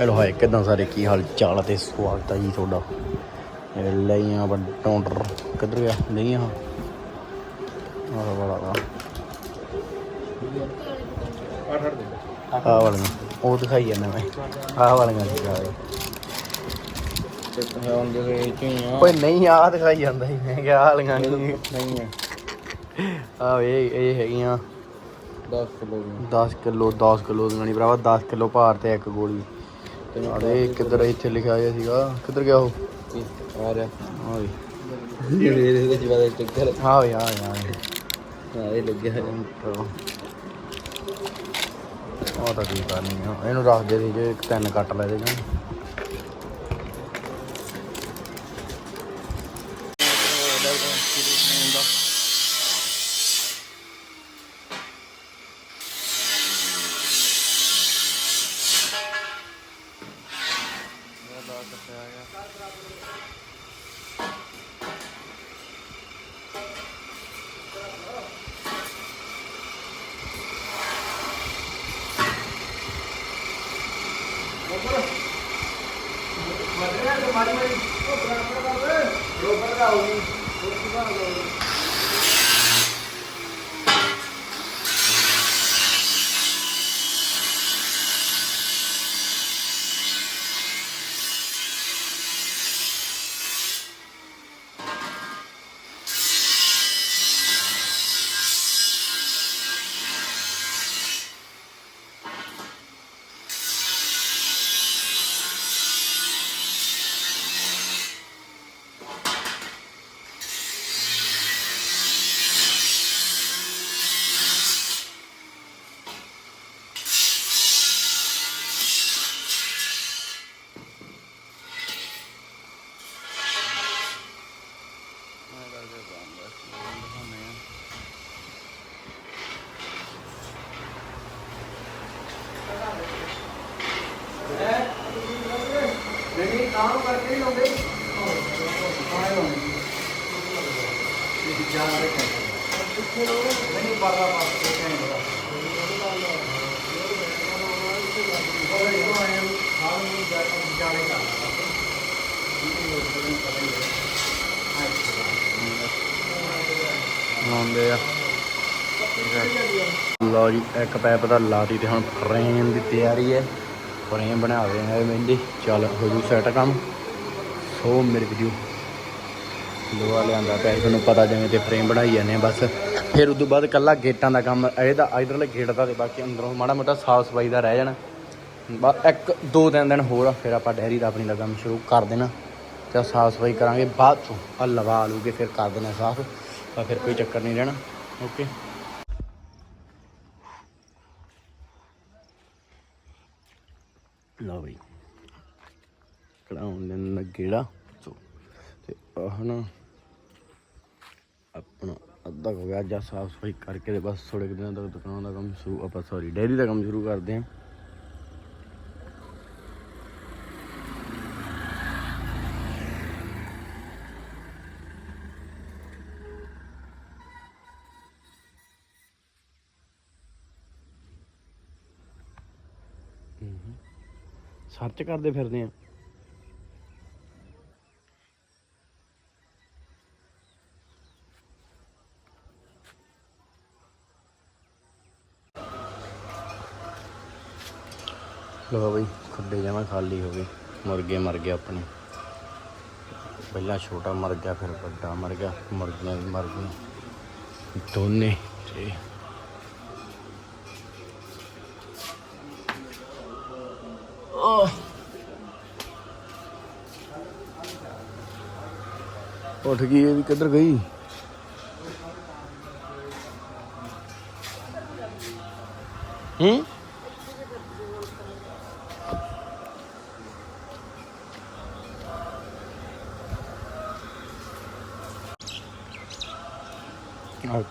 Hello ਹਾਏ ਕਿਦਾਂ ਸਾਰੇ? ਕੀ ਹਾਲ ਚਾਲ ਤੇ ਸਵਾਗਤ ਹੈ ਜੀ ਤੁਹਾਡਾ? ਇਹ ਲਈਆਂ ਵੱਡੋਂਟਰ ਕਿੱਧਰ ਗਿਆ? ਲਈਆਂ ਆਹ ਵਾਲਾ ਆ ਆਹ ਉਹ ਦਿਖਾਈ ਜਾਂਦਾ ਮੈਂ। ਆਹ ਵਾਲੀਆਂ ਦਿਖਾ ਹੁੰਦੇ ਵੇ ਚੀਆਂ ਓਏ ਨਹੀਂ ਆਹ ਦਿਖਾਈ ਜਾਂਦਾ ਸੀ। ਮੈਂ ਕਿਹਾ ਆਹ ਵਾਲੀਆਂ ਨਹੀਂ। ਨਹੀਂ ਹੈ ਆ ਇਹ ਇਹ ਹੈਗੀਆਂ। 10 ਕਿਲੋ ਦੀ 10 ਕਿਲੋ 10 ਕਿਲੋ ਦੀਆਂ ਨਹੀਂ ਭਰਾਵਾ। 10 ਕਿਲੋ ਭਾਰ ਤੇ ਇੱਕ ਗੋਲੀ। ਅਰੇ ਕਿੱਧਰ ਇੱਥੇ ਲਿਖਿਆ ਹੋਇਆ ਸੀਗਾ? ਕਿੱਧਰ ਗਿਆ ਉਹ? ਕੀ ਆ ਰਿਹਾ। ਹਾਂ ਵੀ ਜਿਹੜੇ ਇਹਦੇ ਵਿੱਚ ਵਾਲੇ ਟਿੱਕਰ ਹਾਂ ਵੀ ਆ ਯਾਰ ਹਾਂ ਇਹ ਲੱਗਿਆ ਹੈ ਉਹ ਤਾਂ ਕੀ ਕਰਨੀ ਆ। ਇਹਨੂੰ ਰੱਖ ਦੇ ਜੇ ਇੱਕ ਤਿੰਨ ਕੱਟ ਲੈ ਦੇ ਜਾਂ ਮਾਰੀ ਮਾਰੀ ਉਹ ਬਰਾਬਰ ਕਰ ਦੇ ਰੋਬਰ ਦਾ ਹੋਊਗੀ ਉਹ ਕਿਹਦਾ ਹੋਊਗੀ ਲਾਉਂਦੇ। ਆ। ਲਓ ਜੀ ਇੱਕ ਪੈਪ ਦਾ ਲਾਤੀ ਤੇ ਹੁਣ ਫਰੇਮ ਦੀ ਤਿਆਰੀ ਹੈ। ਫਰੇਮ ਬਣਾ ਰਹੇ ਆ ਮਹਿੰਦੀ। ਚੱਲ ਹੋ ਜੂ ਸੈਟ ਕੰਮ। ਸੋ ਮੇਰੇ ਵੀਡੀਓ ਲੋਹਾ ਲਿਆਂਦਾ ਪਿਆ ਤੁਹਾਨੂੰ ਪਤਾ ਜਿਵੇਂ ਤੇ ਫਰੇਮ ਬਣਾਈ ਜਾਂਦੇ ਆ ਬਸ। ਫਿਰ ਉਦੋਂ ਬਾਅਦ ਕੱਲਾ ਗੇਟਾਂ ਦਾ ਕੰਮ ਇਹਦਾ ਇਧਰਲੇ ਗੇਟ ਦਾ ਤੇ ਬਾਕੀ ਅੰਦਰੋਂ ਮਾੜਾ ਮੋਟਾ ਸਾਫ਼ ਸਫ਼ਾਈ ਦਾ ਰਹਿ ਜਾਣਾ। ਬਸ ਇੱਕ ਦੋ ਤਿੰਨ ਦਿਨ ਹੋਰ ਆ, ਫਿਰ ਆਪਾਂ ਡੈਰੀ ਦਾ ਆਪਣੀ ਦਾ ਕੰਮ ਸ਼ੁਰੂ ਕਰ ਦੇਣਾ। ਤੇ ਸਾਫ਼ ਸਫ਼ਾਈ ਕਰਾਂਗੇ ਬਾਅਦ ਚੋਂ ਆ ਲਵਾ ਲੂਗੇ ਫਿਰ ਕਰ ਦੇਣਾ ਸਾਫ਼ ਤਾਂ ਫਿਰ ਕੋਈ ਚੱਕਰ ਨਹੀਂ ਰਹਿਣਾ। ਓਕੇ ਲਓ ਬਈ ਕਢਾਉਣ ਦੇ ਨਗੇੜਾ ਸੋ, ਤੇ ਆਹ ਨਾ ਆਪਣਾ ਅੱਧਾ ਹੋ ਗਿਆ ਜਾਂ ਸਾਫ਼ ਸਫ਼ਾਈ ਕਰਕੇ ਤੇ ਬਸ ਥੋੜੇ ਦਿਨਾਂ ਤੱਕ ਦੁਕਾਨ ਦਾ ਕੰਮ ਸ਼ੁਰੂ, ਆਪਾਂ ਸੌਰੀ ਡੈਰੀ ਦਾ ਕੰਮ ਸ਼ੁਰੂ ਕਰਦੇ ਹਾਂ। ਸਰਚ ਕਰਦੇ ਫਿਰਦੇ ਆ ਲੋ ਬਈ, ਖੱਡੇ ਜਮਾ ਖਾਲੀ ਹੋ ਗਏ। ਮੁਰਗੇ ਮਰ ਗਏ ਆਪਣੇ। ਪਹਿਲਾਂ ਛੋਟਾ ਮਰ ਗਿਆ, ਫਿਰ ਵੱਡਾ ਮਰ ਗਿਆ, ਮੁਰਗੀਆਂ ਵੀ ਮਰ ਗਈਆਂ। ਦੋਨੇ ਤੇ ਉੱਠ ਗਈ, ਇਹ ਵੀ ਕਿੱਧਰ ਗਈ? ਹੂੰ?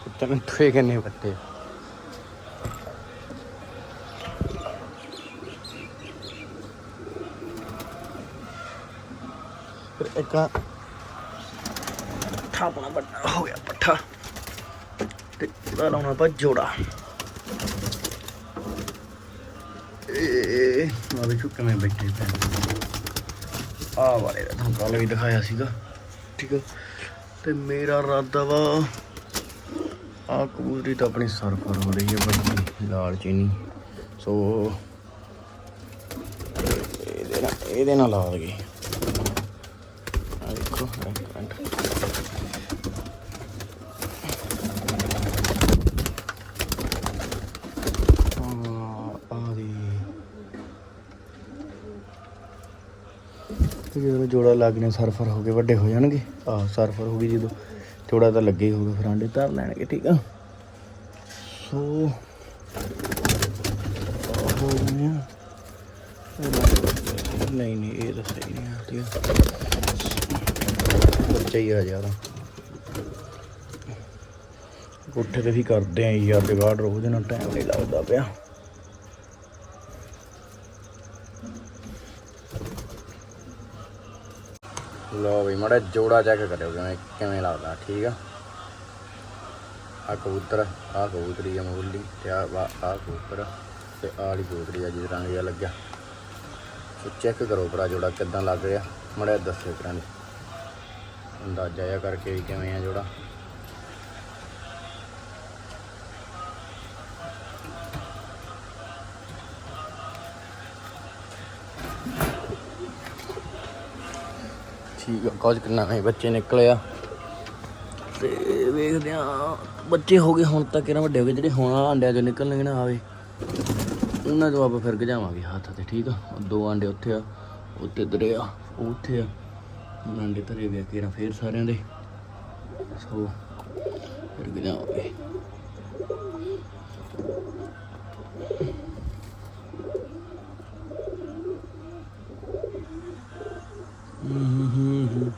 ਆ ਕੁੱਤੇ ਨੇ ਠੇ ਫਿਰ ਇੱਕ ਪੱਠਾ ਆਪਣਾ ਵੱਡਾ ਹੋ ਗਿਆ ਪੱਠਾ। ਤੇ ਉਹਦਾ ਲਾਉਣਾ ਆਪਾਂ ਜੋੜਾ। ਇਹ ਤੇ ਆ ਵੇਖੋ ਕਿਵੇਂ ਬੈਠੇ ਪਏ ਆ ਵਾਲੇ ਦਾ ਤੁਹਾਨੂੰ ਕੱਲ ਵੀ ਦਿਖਾਇਆ ਸੀਗਾ। ਠੀਕ ਆ। ਤੇ ਮੇਰਾ ਇਰਾਦਾ ਵਾ ਆ ਕਬੂਤਰੀ ਤਾਂ ਆਪਣੀ ਸਰਫਰ ਹੋ ਰਹੀ ਹੈ ਬੜੀ ਲਾਲ ਚੀਨੀ। ਸੋ, ਇਹਦੇ ਨਾਲ ਇਹਦੇ ਨਾਲ ਲਾ ਦਗੇ ਆ ਦੇਖੋ ਆ ਜਦੋਂ ਜੋੜਾ ਲੱਗਣੇ ਸਰਫਰ ਹੋ ਗਏ ਵੱਡੇ ਹੋ ਜਾਣਗੇ। ਆ, ਸਰਫਰ ਹੋ ਗਈ ਜਦੋਂ। ਥੋੜਾ ਤਾਂ ਲੱਗੇ ਹੀ ਹੋਊਗਾ ਫਿਰ ਆਂਡੇ ਧਰ ਲੈਣਗੇ, ਠੀਕ ਆ। ਸੋ ਹੋ ਗਈਆਂ ਨਹੀਂ ਨਹੀਂ, ਇਹ ਤਾਂ ਸਹੀ ਨਹੀਂ ਆ, ਠੀਕ ਆ। ਬੱਚਾ ਹੀ ਆ ਜ਼ਿਆਦਾ ਕੋਠੇ ਤੇ ਵੀ ਕਰਦੇ ਆ ਯਾਰ ਜਗਾੜ ਰੋਜ਼ ਨਾਲ ਟਾਈਮ ਨਹੀਂ ਲੱਗਦਾ ਪਿਆ। ਲੋ ਵੀ, ਮੜਾ ਜੋੜਾ ਚੈੱਕ ਕਰਿਓ, ਕਿਵੇਂ ਕਿਵੇਂ ਲੱਗਦਾ, ਠੀਕ ਆ? ਆ ਕਬੂਤਰ ਆ ਕਬੂਤਰੀ ਆ ਮੂਲੀ ਤੇ ਆ ਵਾ- ਆ ਕਬੂਤਰ ਤੇ ਆ ਵਾਲੀ ਕਬੂਤਰੀ ਆ ਜਿਹਦੇ ਰੰਗ ਜਿਹਾ ਲੱਗਿਆ। ਸੋ ਚੈੱਕ ਕਰੋ ਭਰਾ ਜੋੜਾ ਕਿੱਦਾਂ ਲੱਗ ਰਿਹਾ, ਮੜਾ ਦੱਸਿਓ ਕਰਾਂ ਅੰਦਾਜ਼ਾ ਜਿਹਾ ਕਰਕੇ ਵੀ ਕਿਵੇਂ ਆ ਜੋੜਾ। ਠੀਕ ਆ ਕੁਝ ਕਿੰਨਾ ਨਹੀਂ ਬੱਚੇ ਨਿਕਲੇ ਆ ਤੇ ਵੇਖਦੇ ਆ ਬੱਚੇ ਹੋ ਗਏ ਹੁਣ ਤਾਂ ਕਿਹੜਾ ਵੱਡੇ ਹੋ ਗਏ, ਜਿਹੜੇ ਹੁਣ ਆ ਚੋਂ ਨਿਕਲਣਗੇ ਨਾ ਆਵੇ ਉਹਨਾਂ ਤੋਂ ਆਪਾਂ ਫਿਰ ਗਜਾਵਾਂਗੇ ਹੱਥ ਤੇ, ਠੀਕ ਆ? ਦੋ ਆਂਡੇ ਉੱਥੇ ਆ ਉੱਤੇ ਦਰੇ ਆ ਉੱਥੇ ਆ। ਆਂਡੇ ਧਰੇ ਵੇ ਕਿਹੜਾ ਫੇਰ ਸਾਰਿਆਂ ਦੇ। ਸੋ, ਫਿਰ ਗਜਾਵਾਂਗੇ। ਹੂੰ ਹੂੰ ਹੂੰ ਹੂੰ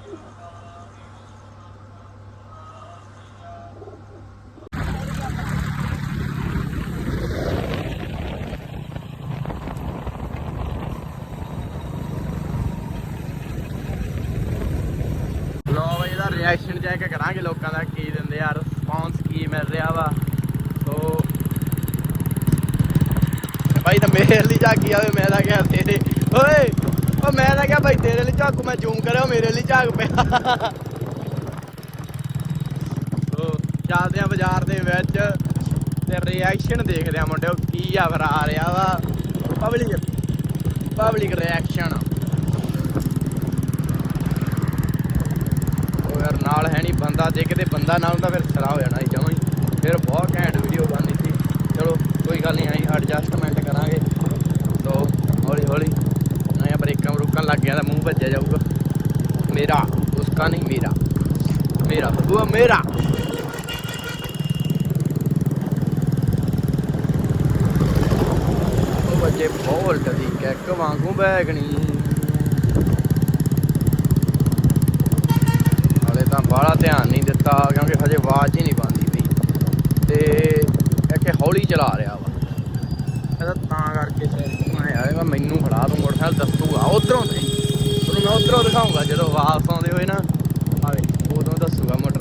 ਲੋ ਬਈ ਇਹਦਾ ਰਿਐਕਸ਼ਨ ਚੈੱਕ ਕਰਾਂਗੇ ਲੋਕਾਂ ਦਾ ਕੀ ਦਿੰਦੇ ਆ ਰਿਸਪੌਂਸ ਕੀ ਮਿਲ ਰਿਹਾ ਵਾ। ਸੋ ਭਾਈ ਤਾਂ ਮੇਰੇ ਲਈ ਝਾਕੀ ਆਵੇ ਮੈਂ ਤਾਂ ਕਿਹਾ ਤੇਰੇ, ਓਏ ਉਹ ਮੈਂ ਤਾਂ ਕਿਹਾ ਭਾਈ ਤੇਰੇ ਲਈ ਝਾਕੂ, ਮੈਂ ਜ਼ੂਮ ਕਰਿਆ ਮੇਰੇ ਲਈ ਝਾਕ ਪਿਆ। ਸੋ ਚੱਲਦੇ ਆ ਬਾਜ਼ਾਰ ਦੇ ਵਿੱਚ ਤੇ ਰਿਐਕਸ਼ਨ ਦੇਖਦੇ ਆ ਮੁੰਡਿਓ, ਕੀ ਆ ਫਿਰ ਆ ਰਿਹਾ ਵਾ। ਪਬਲਿਕ ਪਬਲਿਕ ਰਿਐਕਸ਼ਨ ਉਹ ਯਾਰ ਨਾਲ ਹੈ ਨਹੀਂ ਬੰਦਾ ਜੇ ਕਿਤੇ ਬੰਦਾ ਨਾ ਹੁੰਦਾ ਫਿਰ ਸਰਾ ਹੋ ਜਾਣਾ ਸੀ, ਜਮਾਂ ਹੀ। ਫਿਰ ਬਹੁਤ ਘੈਂਟ ਵੀਡੀਓ ਬਣਨੀ ਸੀ। ਚਲੋ, ਕੋਈ ਗੱਲ ਨਹੀਂ ਆਈ ਐਡਜਸਟਮੈਂਟ ਕਰਾਂਗੇ। ਸੋ, ਹੌਲੀ ਹੌਲੀ ਨया ਬ੍ਰੇਕਾਂ ਬਰੂਕਾਂ ਲੱਗ ਗਿਆ ਤਾਂ ਮੂੰਹ ਭੱਜਿਆ ਜਾਊਗਾ। ਮੇਰਾ, ਉਸਕਾ ਨਹੀਂ, ਮੇਰਾ। ਮੇਰਾ ਬਬੂਆ ਮੇਰਾ। ਉਹ ਬੱਚੇ ਬੋਲਟ ਦੀ ਕੈਕ ਵਾਂਗੂ ਬੈਗਣੀ ਹਲੇ ਤਾਂ ਬਾਹਲਾ ਧਿਆਨ ਨਹੀਂ ਦਿੱਤਾ ਕਿਉਂਕਿ ਹਜੇ ਆਵਾਜ਼ ਹੀ ਨਹੀਂ ਪਾਉਂਦੀ ਪਈ। ਤੇ ਇਹ ਕਿ ਹੌਲੀ ਚਲਾ ਰਿਹਾ ਵਾ। ਇਹਦਾ ਤਾਂ ਕਰਕੇ ਮੈਂ ਆਏਗਾ ਮੈਨੂੰ ਫੜਾ ਦੂੰ ਮੋਟਰਸਾਈਕਲ ਦੱਸੂਗਾ। ਉਧਰੋਂ ਤੇ। ਤੁਹਾਨੂੰ ਮੈਂ ਉਧਰੋਂ ਦਿਖਾਉਂਗਾ ਜਦੋਂ ਵਾਪਸ ਆਉਂਦੇ ਹੋਏ ਨਾ। ਆਵੇ ਉਦੋਂ ਦੱਸੂਗਾ ਮੋਟਰਸਾਈਕਲ।